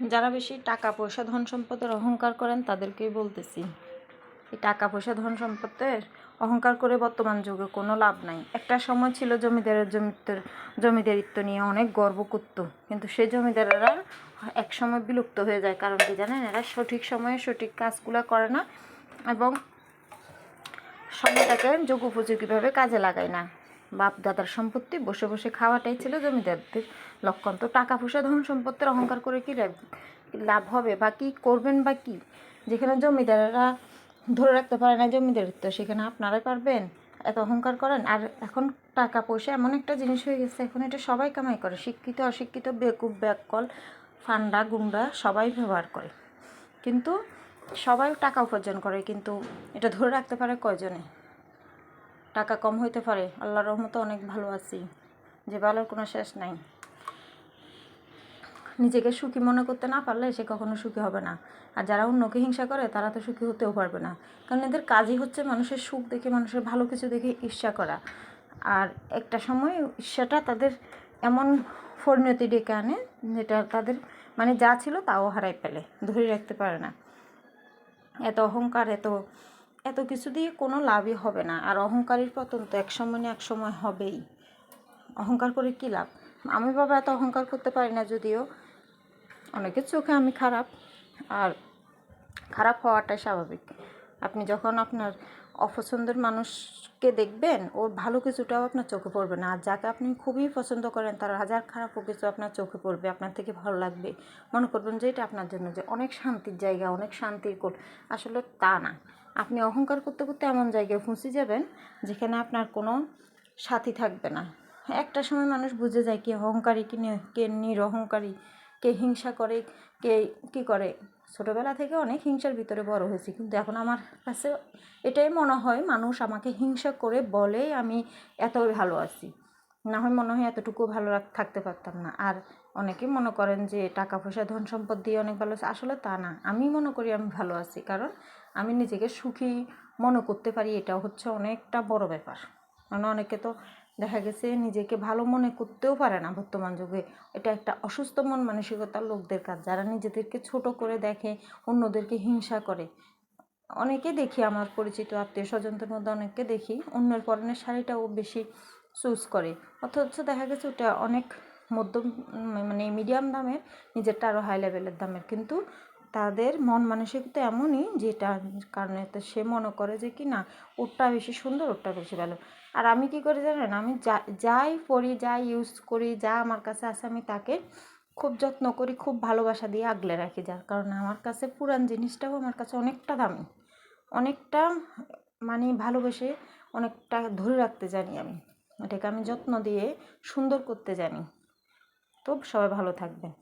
যারা বেশি টাকা পয়সা ধন সম্পদের অহংকার করেন, তাদেরকেই বলতেছি। এই টাকা পয়সা ধন সম্পদের অহংকার করে বর্তমান যুগে কোনো লাভ নাই। একটা সময় ছিল জমিদারের জমিদার জমিদারিত্ব নিয়ে অনেক গর্ব করত কিন্তু সেই জমিদারেরা এক সময় বিলুপ্ত হয়ে যায়। কারণ কি জানেন? এরা সঠিক সময়ে সঠিক কাজগুলো করে না এবং সময়টাকে যোগ উপযোগীভাবে কাজে লাগায় না। বাপ দাদার সম্পত্তি, বসে বসে খাওয়াটাই ছিল জমিদারদের লক্ষণ। তো টাকা পয়সা, ধন সম্পত্তির অহংকার করে কি লাভ- হবে বা কী করবেন বা কি? যেখানে জমিদারেরা ধরে রাখতে পারে না জমিদারিত্ব, সেখানে আপনারাই পারবেন? এত অহংকার করেন? আর এখন টাকা পয়সা এমন একটা জিনিস হয়ে গেছে, এখন এটা সবাই কামাই করে। শিক্ষিত, অশিক্ষিত, বেকুব ব্যাককল ফান্ডা, গুন্ডা সবাই ব্যবহার করে। কিন্তু সবাই টাকা উপার্জন করে, কিন্তু এটা ধরে রাখতে পারে কয়জনে? টাকা কম হইতে পারে, আল্লাহর রহমতে অনেক ভালো আছি, যে ভালোর কোনো শেষ নাই। নিজেকে সুখী মনে করতে না পারলে সে কখনো সুখী হবে না। আর যারা অন্যকে হিংসা করে, তারা তো সুখী হতেও পারবে না। কারণ এদের কাজই হচ্ছে মানুষের সুখ দেখে, মানুষের ভালো কিছু দেখে ঈর্ষা করা। আর একটা সময় ঈর্ষাটা তাদের এমন পরিণতি ডেকে আনে, যেটা তাদের মানে যা ছিল তাও হারাই ফেলে, ধরে রাখতে পারে না। এত অহংকার, এত এত কিছু দিয়ে কোনো লাভই হবে না। আর অহংকারীর পতন তো এক সময় না এক সময় হবেই। অহংকার করে কী লাভ? আমি বাবা এত অহংকার করতে পারি না যদিও। অনেকের চোখে আমি খারাপ। আর খারাপ হওয়াটাই স্বাভাবিক। আপনি যখন আপনার অপছন্দের মানুষকে দেখবেন, ওর ভালো কিছুটাও আপনার চোখে পড়বে না। আর যাকে আপনি খুবই পছন্দ করেন, তার হাজার খারাপও কিছু আপনার চোখে পড়বে, আপনার থেকে ভালো লাগবে। মনে করবেন যে এটা আপনার জন্য যে অনেক শান্তির জায়গা, অনেক শান্তির কোট আসলে তা না। আপনি অহংকার করতে করতে এমন জায়গায় ফুঁসে যাবেন যেখানে আপনার কোনো সাথী থাকবে না। একটা সময় মানুষ বুঝে যায় কে অহংকারী, কি কে নিরহংকারী, কে হিংসা করে, কে কি করে। ছোটোবেলা থেকে অনেক হিংসার ভিতরে বড় হয়েছি, কিন্তু এখন আমার কাছে এটাই মনে হয় মানুষ আমাকে হিংসা করে বলে আমি এত ভালো আছি। না হয় মনে হয় এতটুকু ভালো থাকতে পারতাম না। আর অনেকে মনে করেন যে টাকা পয়সা, ধন সম্পদ দিয়ে অনেক ভালো আছে। আসলে তা না। আমি মনে করি আমি ভালো আছি। কারণ আমি নিজেকে সুখী মনে করতে পারি এটা হচ্ছে অনেকটা বড় ব্যাপার। মানে অনেকে তো দেখা গেছে নিজেকে ভালো মনে করতেও পারে না বর্তমান যুগে। এটা একটা অসুস্থ মন মানসিকতার লোকদের কাজ। যারা নিজেদেরকে ছোট করে দেখে, অন্যদেরকে হিংসা করে। অনেকে দেখি, আমার পরিচিত আত্মীয় স্বজনদের মধ্যে অনেককে দেখি, অন্যের পরনের শাড়িটাও বেশি চুজ করে। অথচ দেখা গেছে ওটা অনেক মধ্যম মানে মিডিয়াম দামের, নিজেরটা আরও হাই লেভেলের দামের। কিন্তু তাদের মন মানসিকতা এমনই যেটা কারণে তো সে মনে করে যে কি না, ওরটা বেশি সুন্দর, ওরটা বেশি ভালো। আর আমি কি করি জানেন, আমি যা, যাই পড়ি, যাই ইউজ করি, যা আমার কাছে আছে আমি তাকে খুব যত্ন করি, খুব ভালোবাসা দিয়ে আগলে রাখি যার কারণে আমার কাছে পুরান জিনিসটাও আমার কাছে অনেকটা দামি। অনেকটা মানে ভালোবেসে অনেকটা ধরে রাখতে জানি আমি। এটাকে আমি যত্ন দিয়ে সুন্দর করতে জানি। তো সবাই ভালো থাকবেন।